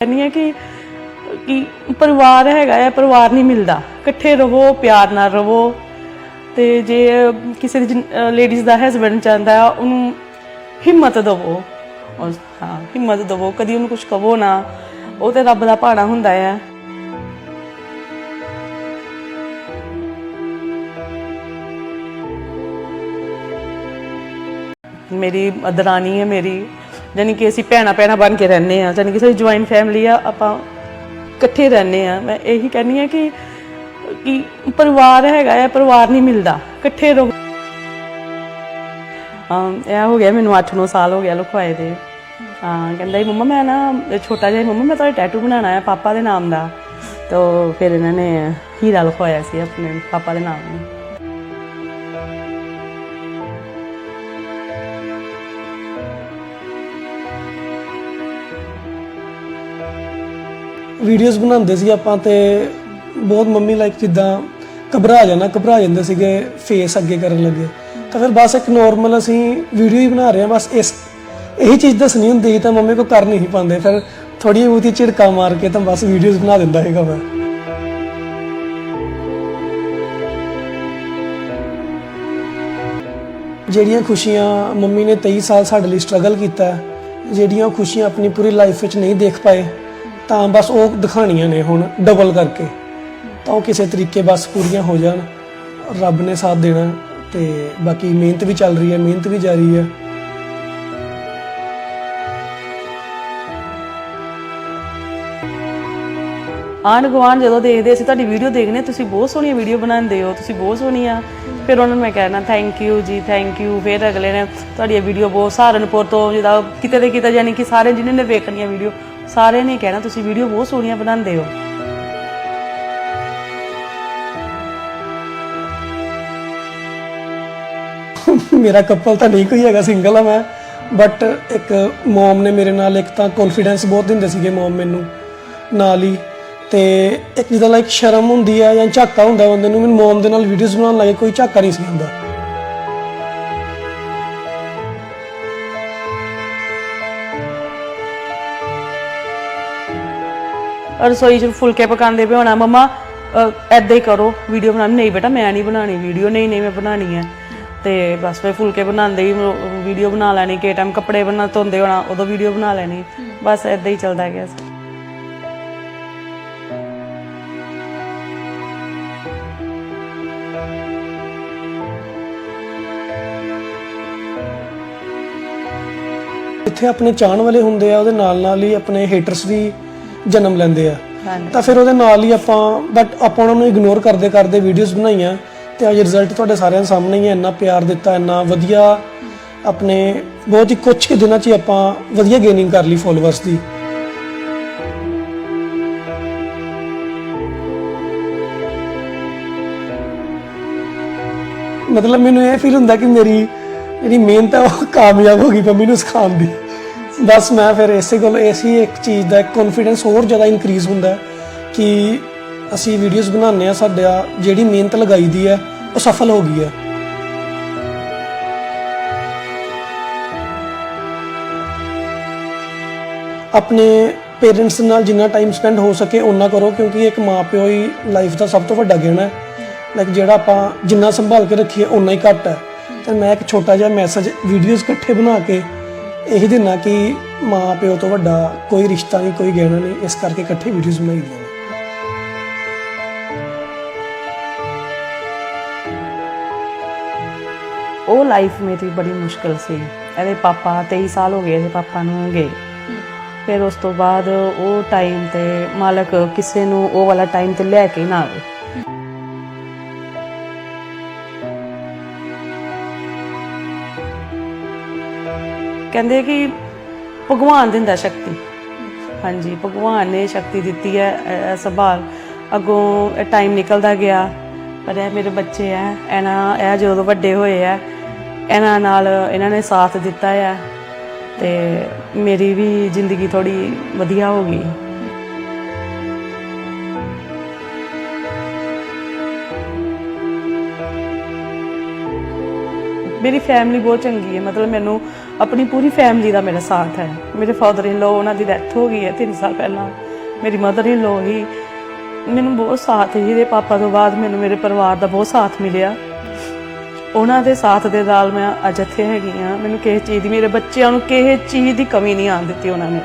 ਕਹਿੰਦੀ ਹੈ ਕਿ ਕਿ ਪਰਿਵਾਰ ਹੈਗਾ ਹੈ, ਪਰਿਵਾਰ ਨਹੀਂ ਮਿਲਦਾ। ਇਕੱਠੇ ਰਹੋ, ਪਿਆਰ ਨਾਲ ਰਹੋ। ਤੇ ਜੇ ਕਿਸੇ ਦੀ ਲੇਡੀਜ਼ ਦਾ ਹਸਬੰਡ ਚਾਹੁੰਦਾ ਹੈ, ਉਹਨੂੰ ਹਿੰਮਤ ਦਿਵੋ। ਔਰ ਹਾਂ, ਹਿੰਮਤ ਦਿਵੋ। ਕਦੀ ਉਹਨੂੰ ਕੁਝ ਕਹੋ ਨਾ, ਉਹ ਤੇ ਰੱਬ ਦਾ ਭਾਣਾ ਹੁੰਦਾ ਹੈ। ਮੇਰੀ ਦਰਾਣੀ ਹੈ ਮੇਰੀ। ਜਾਣੀ ਕਿ ਅਸੀਂ ਭੈਣਾਂ ਭੈਣਾਂ ਬਣ ਕੇ ਰਹਿੰਦੇ ਆ ਜਾਣੀ ਕਿ ਸਾਡੀ ਜੁਆਇੰਟ ਫੈਮਿਲੀ ਆ, ਆਪਾਂ ਇਕੱਠੇ ਰਹਿੰਦੇ ਆ ਮੈਂ ਇਹੀ ਕਹਿੰਦੀ ਆ ਕਿ ਕਿ ਪਰਿਵਾਰ ਹੈਗਾ ਹੈ ਪਰਿਵਾਰ ਨਹੀਂ ਮਿਲਦਾ, ਇਕੱਠੇ ਰਹੋ। ਹਾਂ, ਇਹ ਹੋ ਗਿਆ ਮੈਨੂੰ 8-9 ਸਾਲ ਹੋ ਗਿਆ ਲੁਕਵਾਏ ਦੇ। ਹਾਂ, ਕਹਿੰਦਾ ਹੀ ਮੰਮਾ, ਮੈਂ ਨਾ ਛੋਟਾ ਜਿਹਾ ਮੰਮਾ, ਮੈਂ ਤੁਹਾਡਾ ਟੈਟੂ ਬਣਾਉਣਾ ਹੈ ਪਾਪਾ ਦੇ ਨਾਮ ਦਾ। ਤੋ ਫਿਰ ਇਹਨਾਂ ਨੇ ਹੀਰਾ ਲੁਕਵਾਇਆ ਸੀ ਆਪਣੇ, ਪਾਪਾ ਦੇ ਨਾਮ ਨੂੰ। ਵੀਡੀਓਜ਼ ਬਣਾਉਂਦੇ ਸੀ ਆਪਾਂ ਤੇ ਬਹੁਤ ਮੰਮੀ ਲਾਈਕ ਜਿੱਦਾਂ ਘਬਰਾ ਜਾਣਾ, ਘਬਰਾ ਜਾਂਦੇ ਸੀਗੇ ਫੇਸ ਅੱਗੇ ਕਰਨ ਲੱਗੇ। ਤਾਂ ਫਿਰ ਬਸ ਇੱਕ ਨਾਰਮਲ ਅਸੀਂ ਵੀਡੀਓ ਹੀ ਬਣਾ ਰਹੇ ਹਾਂ, ਬਸ ਇਸ, ਇਹੀ ਚੀਜ਼ ਦੱਸਣੀ ਹੁੰਦੀ ਸੀ ਤਾਂ ਮੰਮੀ ਕੋ ਕਰ ਨਹੀਂ ਪਾਉਂਦੇ। ਫਿਰ ਥੋੜੀ ਬਹੁਤੀ ਝਿੜਕਾ ਮਾਰ ਕੇ ਤਾਂ ਬਸ ਵੀਡੀਓਜ਼ ਬਣਾ ਦਿੰਦਾ ਹੈਗਾ ਮੈਂ। ਜਿਹੜੀਆਂ ਖੁਸ਼ੀਆਂ ਮੰਮੀ ਨੇ 23 ਸਾਲ ਸਾਡੇ ਲਈ ਸਟਰਗਲ ਕੀਤਾ, ਜਿਹੜੀਆਂ ਉਹ ਖੁਸ਼ੀਆਂ ਆਪਣੀ ਪੂਰੀ ਲਾਈਫ ਵਿੱਚ ਨਹੀਂ ਦੇਖ ਪਾਏ ਤਾਂ ਬਸ ਉਹ ਦਿਖਾਣੀਆਂ ਨੇ ਹੁਣ ਡਬਲ ਕਰਕੇ। ਤਾਂ ਉਹ ਕਿਸੇ ਤਰੀਕੇ ਬਸ ਪੂਰੀਆਂ ਹੋ ਜਾਣ। ਰੱਬ ਨੇ ਸਾਥ ਦੇਣਾ ਤੇ ਬਾਕੀ ਮਿਹਨਤ ਵੀ ਚੱਲ ਰਹੀ ਹੈ, ਮਿਹਨਤ ਵੀ ਜਾਰੀ ਹੈ। ਆਂਢ ਗੁਆਂਢ ਜਦੋਂ ਦੇਖਦੇ ਅਸੀਂ ਤੁਹਾਡੀ ਵੀਡੀਓ ਦੇਖਨੇ ਤੁਸੀਂ ਬਹੁਤ ਸੋਹਣੀਆਂ ਵੀਡੀਓ ਬਣਾਉਂਦੇ ਹੋ, ਤੁਸੀਂ ਬਹੁਤ ਸੋਹਣੀਆਂ। ਫਿਰ ਉਹਨਾਂ ਨੂੰ ਮੈਂ ਕਹਿਣਾ ਥੈਂਕ ਯੂ ਜੀ ਥੈਂਕ ਯੂ ਫਿਰ ਅਗਲੇ ਨੇ ਤੁਹਾਡੀ ਵੀਡੀਓ ਬਹੁਤ ਸਹਾਰਨਪੁਰ ਤੋਂ ਜਿਹਦਾ ਕਿਤੇ ਦੇ ਕਿਤੇ ਯਾਨੀ ਕਿ ਸਾਰੇ ਜਿਹਨੇ ਨੇ ਵੇਖਣੀਆਂ ਵੀਡੀਓ ਸਾਰੇ ਨੇ ਕਹਿਣਾ, ਤੁਸੀਂ ਵੀਡੀਓ ਬਹੁਤ ਸੋਹਣੀਆਂ ਬਣਾਉਂਦੇ ਹੋ। ਮੇਰਾ ਕਪਲ ਤਾਂ ਨਹੀਂ ਕੋਈ ਹੈਗਾ ਸਿੰਗਲ ਆ ਮੈਂ। ਬਟ ਇੱਕ ਮਮ ਨੇ ਮੇਰੇ ਨਾਲ ਇੱਕ ਤਾਂ ਕੌਨਫੀਡੈਂਸ ਬਹੁਤ ਦਿੰਦੇ ਸੀਗੇ ਮਮ ਮੈਨੂੰ ਨਾਲ ਹੀ। ਤੇ ਇੱਕ ਜਿਹਦਾ ਲਾਈਕ ਸ਼ਰਮ ਹੁੰਦੀ ਹੈ ਜਾਂ ਝਾਕਾ ਹੁੰਦਾ ਬੰਦੇ ਨੂੰ, ਮੈਨੂੰ ਮਮ ਦੇ ਨਾਲ ਵੀਡੀਓਜ਼ ਬਣਾਉਣ ਲੱਗੇ ਕੋਈ ਝਾਕਾ ਨਹੀਂ ਸੀ ਹੁੰਦਾ। ਰਸੋਈ 'ਚ ਫੁਲਕੇ ਪਕਾਉਂਦੇ ਪਏ ਹੋਣਾ। ਮਮਾ ਐਦਾਂ ਹੀ ਕਰੋ ਵੀਡੀਓ ਬਣਾਉਣੀ। ਨਹੀਂ ਬੇਟਾ, ਮੈਂ ਨਹੀਂ ਬਣਾਣੀ ਵੀਡੀਓ ਨਹੀਂ ਨਹੀਂ, ਮੈਂ ਬਣਾਣੀ ਹੈ। ਤੇ ਬਸ ਫਿਰ ਫੁਲਕੇ ਬਣਾਉਂਦੇ ਹੀ ਵੀਡੀਓ ਬਣਾ ਲੈਣੀ। ਕਿ ਟਾਈਮ ਕੱਪੜੇ ਬਣਾ ਧੋਂਦੇ ਹੋਣਾ, ਉਦੋਂ ਵੀਡੀਓ ਬਣਾ ਲੈਣੀ। ਬਸ ਐਦਾਂ ਹੀ ਚੱਲਦਾ ਗਿਆ ਇੱਥੇ ਆਪਣੇ ਚਾਹਣ ਵਾਲੇ ਹੁੰਦੇ ਆ, ਉਹਦੇ ਨਾਲ ਨਾਲ ਹੀ ਆਪਣੇ ਹੇਟਰਸ ਵੀ ਜਨਮ ਲੈਂਦੇ ਆ। ਤਾਂ ਫਿਰ ਉਹਦੇ ਨਾਲ ਹੀ ਆਪਾਂ ਬਟ ਆਪਾਂ ਉਹਨਾਂ ਨੂੰ ਇਗਨੋਰ ਕਰਦੇ ਕਰਦੇ ਵੀਡੀਓਜ਼ ਬਣਾਈਆਂ ਤੇ ਅੱਜ ਰਿਜ਼ਲਟ ਤੁਹਾਡੇ ਸਾਰਿਆਂ ਦੇ ਸਾਹਮਣੇ ਹੀ ਹੈ ਇੰਨਾ ਪਿਆਰ ਦਿੱਤਾ ਇੰਨਾ ਵਧੀਆ ਆਪਣੇ ਬਹੁਤ ਹੀ ਕੁਝ ਕੁ ਦਿਨਾਂ 'ਚ ਹੀ ਆਪਾਂ ਵਧੀਆ ਗੇਨਿੰਗ ਕਰ ਲਈ ਫੋਲੋਅਰਸ ਦੀ। ਮਤਲਬ ਮੈਨੂੰ ਇਹ ਫੀਲ ਹੁੰਦਾ ਕਿ ਮੇਰੀ ਜਿਹੜੀ ਮਿਹਨਤ ਹੈ ਉਹ ਕਾਮਯਾਬ ਹੋ ਗਈ ਮੰਮੀ ਨੂੰ ਸਿਖਾਉਣ ਦੀ। ਬਸ ਮੈਂ ਫਿਰ ਇਸੇ ਕੋਲ ਐਸੀ ਇੱਕ ਚੀਜ਼ ਦਾ ਕੌਨਫੀਡੈਂਸ ਹੋਰ ਜ਼ਿਆਦਾ ਇਨਕਰੀਜ਼ ਹੁੰਦਾ ਕਿ ਅਸੀਂ ਵੀਡੀਓਜ਼ ਬਣਾਉਂਦੇ ਆ ਸਾਡਾ ਜਿਹੜੀ ਮਿਹਨਤ ਲਗਾਈ ਦੀ ਹੈ, ਉਹ ਸਫਲ ਹੋ ਗਈ ਹੈ। ਆਪਣੇ ਪੇਰੈਂਟਸ ਨਾਲ ਜਿੰਨਾ ਟਾਈਮ ਸਪੈਂਡ ਹੋ ਸਕੇ ਉਨਾ ਕਰੋ, ਕਿਉਂਕਿ ਇੱਕ ਮਾਪਿਓ ਹੀ ਲਾਈਫ ਦਾ ਸਭ ਤੋਂ ਵੱਡਾ ਗਿਣ ਹੈ। ਲਾਈਕ ਜਿਹੜਾ ਆਪਾਂ ਜਿੰਨਾ ਸੰਭਾਲ ਕੇ ਰੱਖੀਏ ਉਨਾ ਹੀ ਘੱਟ ਹੈ। ਤੇ ਮੈਂ ਇੱਕ ਛੋਟਾ ਜਿਹਾ ਮੈਸੇਜ ਵੀਡੀਓਜ਼ ਇਕੱਠੇ ਬਣਾ ਕੇ ਇਹੀ ਦਿਨਾ ਕਿ ਮਾਂ ਪਿਓ ਤੋਂ ਵੱਡਾ ਕੋਈ ਰਿਸ਼ਤਾ ਨਹੀਂ, ਕੋਈ ਗਹਿਣਾ ਨਹੀਂ, ਇਸ ਕਰਕੇ ਇਕੱਠੇ ਵੀਡੀਓਜ਼ ਬਣਾਈ ਦੀਆਂ ਨੇ। ਉਹ ਲਾਈਫ ਮੇਰੀ ਬੜੀ ਮੁਸ਼ਕਲ ਸੀ। ਇਹਦੇ ਪਾਪਾ 23 ਸਾਲ ਹੋ ਗਏ ਇਹਦੇ ਪਾਪਾ ਨੂੰ ਗਏ ਫਿਰ ਉਸ ਤੋਂ ਬਾਅਦ ਉਹ ਟਾਈਮ ਤੇ ਮਾਲਕ ਕਿਸੇ ਨੂੰ ਉਹ ਵਾਲਾ ਟਾਈਮ ਤੇ ਲੈ ਕੇ ਨਾ ਆਵੇ। ਕਹਿੰਦੇ ਕਿ ਭਗਵਾਨ ਦਿੰਦਾ ਸ਼ਕਤੀ। ਹਾਂਜੀ, ਭਗਵਾਨ ਨੇ ਸ਼ਕਤੀ ਦਿੱਤੀ ਹੈ ਸੰਭਾਲ। ਅੱਗੋਂ ਟਾਈਮ ਨਿਕਲਦਾ ਗਿਆ, ਪਰ ਇਹ ਮੇਰੇ ਬੱਚੇ ਆ, ਇਹਨਾਂ ਇਹ ਜਦੋਂ ਵੱਡੇ ਹੋਏ ਆ, ਇਹਨਾਂ ਨਾਲ ਇਹਨਾਂ ਨੇ ਸਾਥ ਦਿੱਤਾ ਆ, ਤੇ ਮੇਰੀ ਵੀ ਜ਼ਿੰਦਗੀ ਥੋੜੀ ਵਧੀਆ ਹੋ ਗਈ। ਮੇਰੀ ਫੈਮਿਲੀ ਬਹੁਤ ਚੰਗੀ ਹੈ, ਮਤਲਬ ਮੈਨੂੰ ਆਪਣੀ ਪੂਰੀ ਫੈਮਿਲੀ ਦਾ ਮੇਰਾ ਸਾਥ ਹੈ। ਮੇਰੇ ਫਾਦਰ ਇਨ ਲੋ ਉਹਨਾਂ ਦੀ ਡੈਥ ਹੋ ਗਈ ਹੈ 3 ਸਾਲ ਪਹਿਲਾਂ। ਮੇਰੀ ਮਦਰ ਇਨ ਲੋ ਹੀ ਮੈਨੂੰ ਬਹੁਤ ਸਾਥ ਹੀ ਇਹਦੇ ਪਾਪਾ ਤੋਂ ਬਾਅਦ ਮੈਨੂੰ ਮੇਰੇ ਪਰਿਵਾਰ ਦਾ ਬਹੁਤ ਸਾਥ ਮਿਲਿਆ। ਉਹਨਾਂ ਦੇ ਸਾਥ ਦੇ ਨਾਲ ਮੈਂ ਅੱਜ ਇੱਥੇ ਹੈਗੀ ਆ ਮੈਨੂੰ ਕਿਸੇ ਚੀਜ਼ ਦੀ, ਮੇਰੇ ਬੱਚਿਆਂ ਨੂੰ ਕਿਸੇ ਚੀਜ਼ ਦੀ ਕਮੀ ਨਹੀਂ ਆਉਣ ਦਿੱਤੀ ਉਹਨਾਂ ਨੇ।